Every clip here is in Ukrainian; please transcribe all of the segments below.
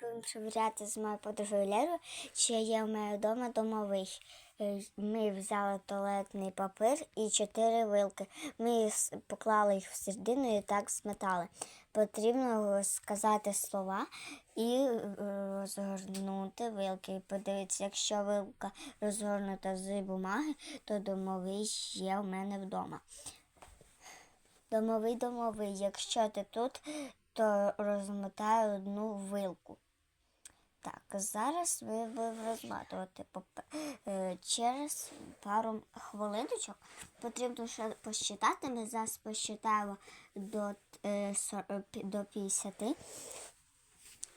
будемо перевіряти з моєю подругою Лерою, чи є в мене вдома домовий. Е, Ми взяли туалетний папір і чотири вилки. Ми поклали їх всередину і так зметали. Потрібно сказати слова і е, розгорнути вилки. Подивитися, якщо вилка розгорнута з бумаги, то домовий є в мене вдома. Домовий домовий, якщо ти тут, то розмотаю одну вилку. Так, зараз ми будемо розматувати е, через пару хвилиночок. Потрібно ще посчитати. Ми зараз посчитаємо до, е, до 50.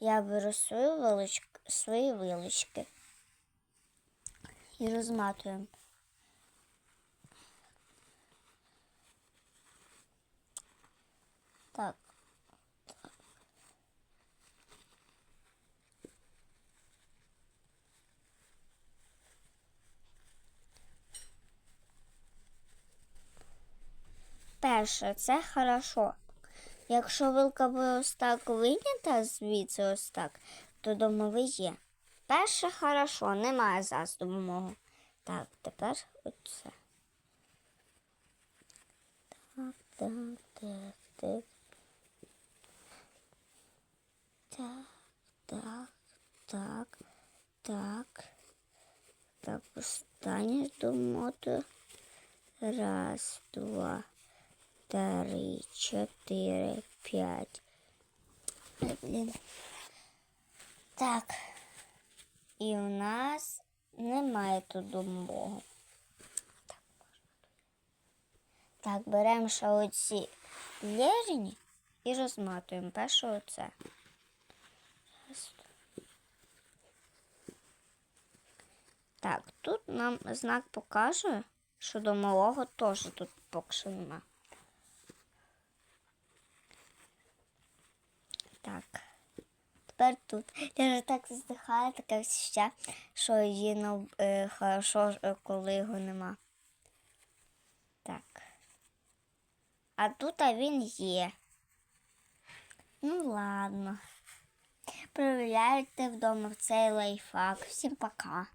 я беру свою вилочку, свої вилочки і розматуємо. Так. Перше, це хорошо. Якщо вилка буде ось так вийнята звідси ось так, то домовий є. Перше хорошо, немає зараз домового. Так, тепер оце. Так, так, так, так. Так, так, так, так. Так, останнє домоту. Раз, два, три, чотири, п'ять. Блін. Так. І у нас немає тут домового. Так, так беремо ще оці лєріні і розматуємо перше оце. Так, тут нам знак показує, що до малого теж тут поки що нема. Так. Тепер тут. Я вже так здихаю, таке ще, що її ну, е, хорошо, е, коли його нема. Так. А тут а він є. Ну ладно. Провіряйте вдома в цей лайфхак. Всім пока.